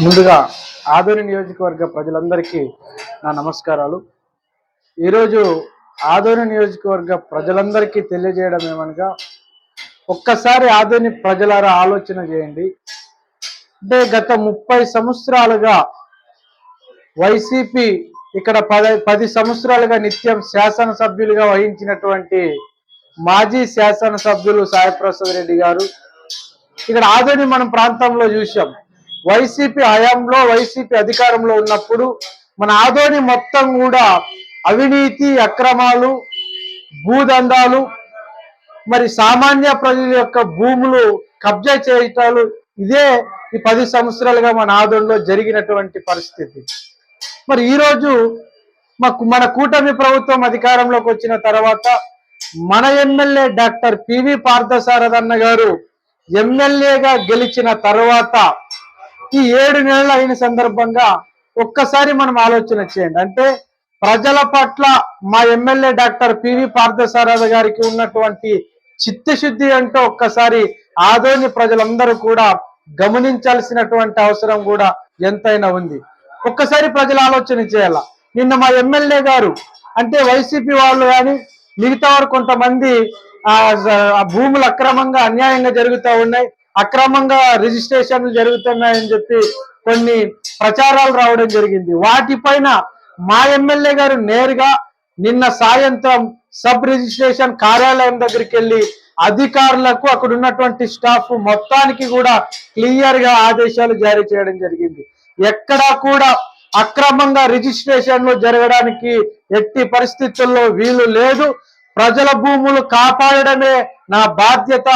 ముందుగా ఆదోని నియోజకవర్గ ప్రజలందరికీ నా నమస్కారాలు. ఈరోజు ఆదోని నియోజకవర్గ ప్రజలందరికీ తెలియజేయడం ఏమనగా ఒక్కసారి ఆదోని ప్రజలారా ఆలోచన చేయండి. అంటే గత ముప్పై సంవత్సరాలుగా వైసీపీ ఇక్కడ పద పది సంవత్సరాలుగా నిత్యం శాసనసభ్యులుగా వహించినటువంటి మాజీ శాసనసభ్యులు సాయిప్రసాద్ రెడ్డి గారు. ఇక్కడ ఆదోని మనం ప్రాంతంలో చూసాం వైసీపీ హయాంలో వైసీపీ అధికారంలో ఉన్నప్పుడు మన ఆదోని మొత్తం కూడా అవినీతి అక్రమాలు భూదందాలు మరి సామాన్య ప్రజల యొక్క భూములు కబ్జా చేయటాలు ఇదే ఈ పది సంవత్సరాలుగా మన ఆదోనిలో జరిగినటువంటి పరిస్థితి. మరి ఈరోజు మాకు మన కూటమి ప్రభుత్వం అధికారంలోకి వచ్చిన తర్వాత మన ఎమ్మెల్యే డాక్టర్ పివి పార్థసారథన్న గారు ఎమ్మెల్యేగా గెలిచిన తర్వాత ఈ ఏడు నెలలు అయిన సందర్భంగా ఒక్కసారి మనం ఆలోచన చేయండి. అంటే ప్రజల పట్ల మా ఎమ్మెల్యే డాక్టర్ పివి పార్థసారథ గారికి ఉన్నటువంటి చిత్తశుద్ధి అంటే ఒక్కసారి ఆదోని ప్రజలందరూ కూడా గమనించాల్సినటువంటి అవసరం కూడా ఎంతైనా ఉంది. ఒక్కసారి ప్రజలు ఆలోచన చేయాల? నిన్న మా ఎమ్మెల్యే గారు అంటే వైసీపీ వాళ్ళు కానీ మిగతా వారు కొంతమంది ఆ ఆ భూములు అక్రమంగా అన్యాయంగా జరుగుతూ ఉన్నాయి. అక్రమంగా రిజిస్ట్రేషన్లు జరుగుతున్నాయని చెప్పి కొన్ని ప్రచారాలు రావడం జరిగింది. వాటిపైన మా ఎమ్మెల్యే గారు నేరుగా నిన్న సాయంత్రం సబ్ రిజిస్ట్రేషన్ కార్యాలయం దగ్గరికి వెళ్ళి అధికారులకు అక్కడ ఉన్నటువంటి స్టాఫ్ మొత్తానికి కూడా క్లియర్గా ఆదేశాలు జారీ చేయడం జరిగింది. ఎక్కడా కూడా అక్రమంగా రిజిస్ట్రేషన్లు జరగడానికి ఎట్టి పరిస్థితుల్లో వీలు లేదు. ప్రజల భూములు కాపాడడమే నా బాధ్యత.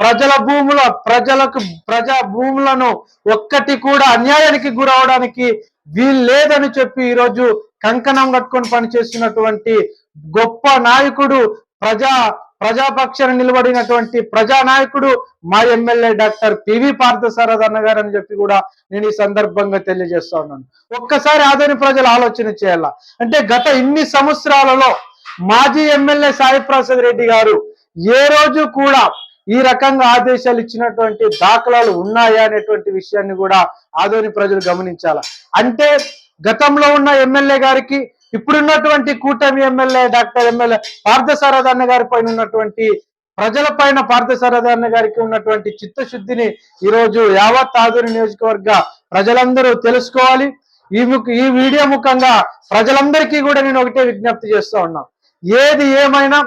ప్రజల భూముల ప్రజలకు ప్రజా భూములను ఒక్కటి కూడా అన్యాయానికి గురవడానికి వీలు లేదని చెప్పి ఈరోజు కంకణం కట్టుకొని పనిచేస్తున్నటువంటి గొప్ప నాయకుడు ప్రజా ప్రజాపక్షాన నిలబడినటువంటి ప్రజానాయకుడు మా ఎమ్మెల్యే డాక్టర్ పివి పార్థసారథన్న గారు అని చెప్పి కూడా నేను ఈ సందర్భంగా తెలియజేస్తా ఉన్నాను. ఒక్కసారి ఆదరణ ప్రజలు ఆలోచన చేయాల? అంటే గత ఇన్ని సంవత్సరాలలో మాజీ ఎమ్మెల్యే సాయి ప్రసాద్ రెడ్డి గారు ఏ రోజు కూడా ఈ రకంగా ఆదేశాలు ఇచ్చినటువంటి దాఖలాలు ఉన్నాయా అనేటువంటి విషయాన్ని కూడా ఆదోని ప్రజలు గమనించాల. అంటే గతంలో ఉన్న ఎమ్మెల్యే గారికి ఇప్పుడున్నటువంటి కూటమి ఎమ్మెల్యే డాక్టర్ ఎమ్మెల్యే పార్థసారథన్న గారి పైన ఉన్నటువంటి ప్రజల పైన పార్థసారథన్న గారికి ఉన్నటువంటి చిత్తశుద్ధిని ఈరోజు యావత్ ఆదూరి నియోజకవర్గ ప్రజలందరూ తెలుసుకోవాలి. ఈ ఈ వీడియో ముఖంగా ప్రజలందరికీ కూడా నేను ఒకటే విజ్ఞప్తి చేస్తా ఉన్నా. ఏది ఏమైనా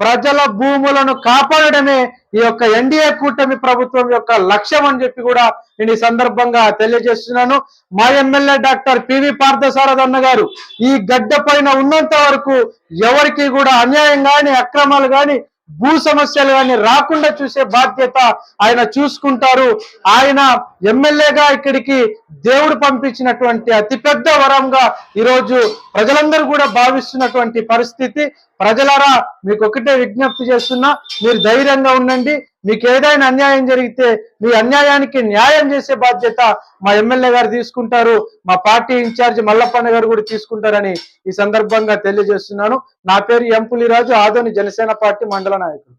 ప్రజల భూములను కాపాడడమే ఈ యొక్క ఎన్డీఏ కూటమి ప్రభుత్వం యొక్క లక్ష్యం అని చెప్పి కూడా నేను ఈ సందర్భంగా తెలియజేస్తున్నాను. మా ఎమ్మెల్యే డాక్టర్ పివి పార్థసారథన్న గారు ఈ గడ్డ పైన ఉన్నంత వరకు ఎవరికి కూడా అన్యాయం కానీ అక్రమాలు కానీ భూ సమస్యలు కానీ రాకుండా చూసే బాధ్యత ఆయన చూసుకుంటారు. ఆయన ఎమ్మెల్యేగా ఇక్కడికి దేవుడు పంపించినటువంటి అతిపెద్ద వరంగా ఈరోజు ప్రజలందరూ కూడా భావిస్తున్నటువంటి పరిస్థితి. ప్రజలారా మీకు ఒకటే విజ్ఞప్తి చేస్తున్నా మీరు ధైర్యంగా ఉండండి. మీకు ఏదైనా అన్యాయం జరిగితే మీ అన్యాయానికి న్యాయం చేసే బాధ్యత మా ఎమ్మెల్యే గారు తీసుకుంటారు. మా పార్టీ ఇన్ఛార్జ్ మల్లప్పన్న గారు కూడా తీసుకుంటారని ఈ సందర్భంగా తెలియజేస్తున్నాను. నా పేరు ఎంపులిరాజు ఆదోని జనసేన పార్టీ మండల నాయకుడు.